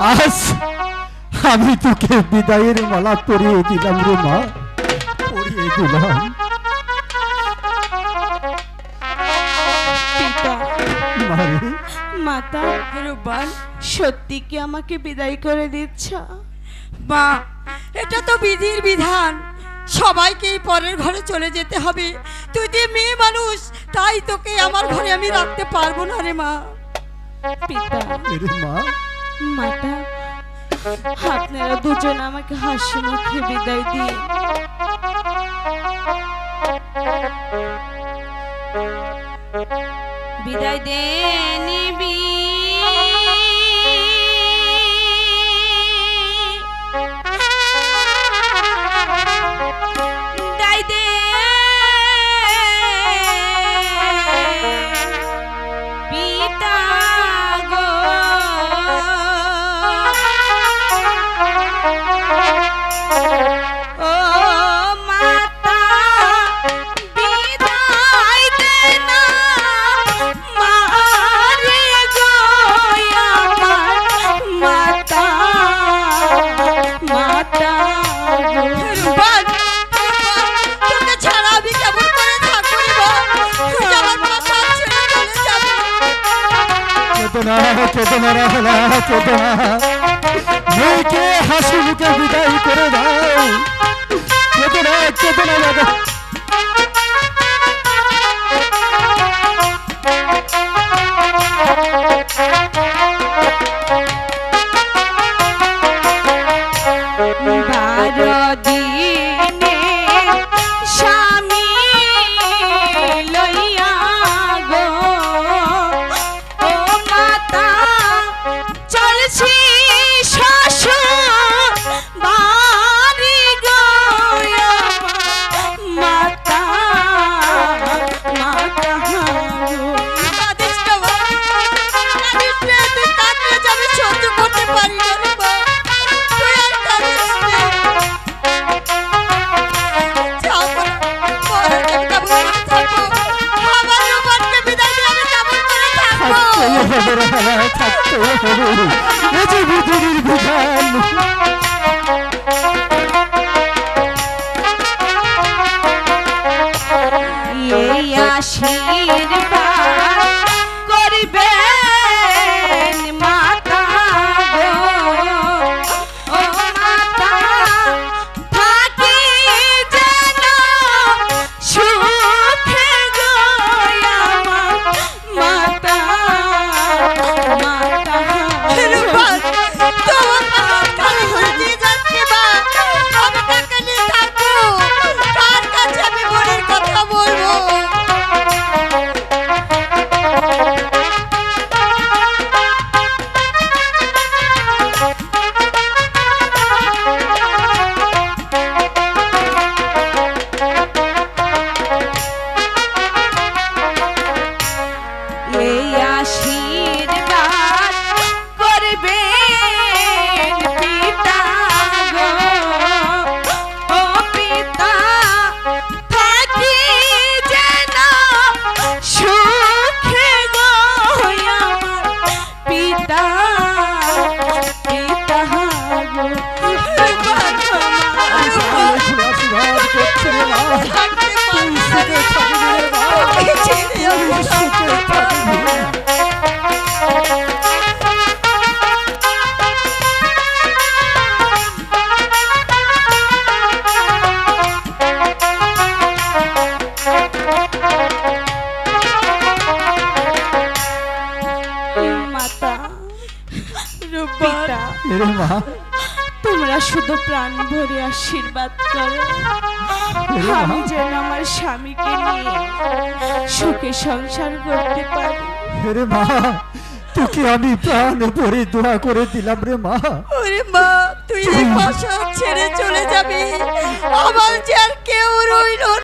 আজ আমি তোকে বিদায়ের মালা পরিয়ে দিলাম রে মা। পরিয়ে দিলাম। মাতা সত্যি কি আমাকে বিদায় করে দিচ্ছ? মা এটা তো বিধির বিধান। সবাইকেই পরের ঘরে চলে যেতে হবে। তুই যে মেয়ে মানুষ তাই তোকে আমার ঘরে আমি রাখতে পারব না রে মা। পিতা রে মা। মাতা আপনারা দুজন আমাকে হাসি মুখে বিদায় দিন। বিদায় দে যাবি। চেতনা চেতনা রাহলা চেতনা। মেয়েকে হাসি মুখে বিদায় করে চেতনা চেতনা থাকতেই হবে এ এই আশীর্বাদ মা। তোমরা শুধু প্রাণ ভরে আশীর্বাদ করো। আমি যেন আমার স্বামীকে নিয়ে সুখে সংসার করতে পারি। রে মা তোকে আমি প্রাণ ভরে দোয়া করে দিলাম রে মা। ওরে মা তুই এই বাসা ছেড়ে চলে যাবি। আমার যে আর কেউ রইল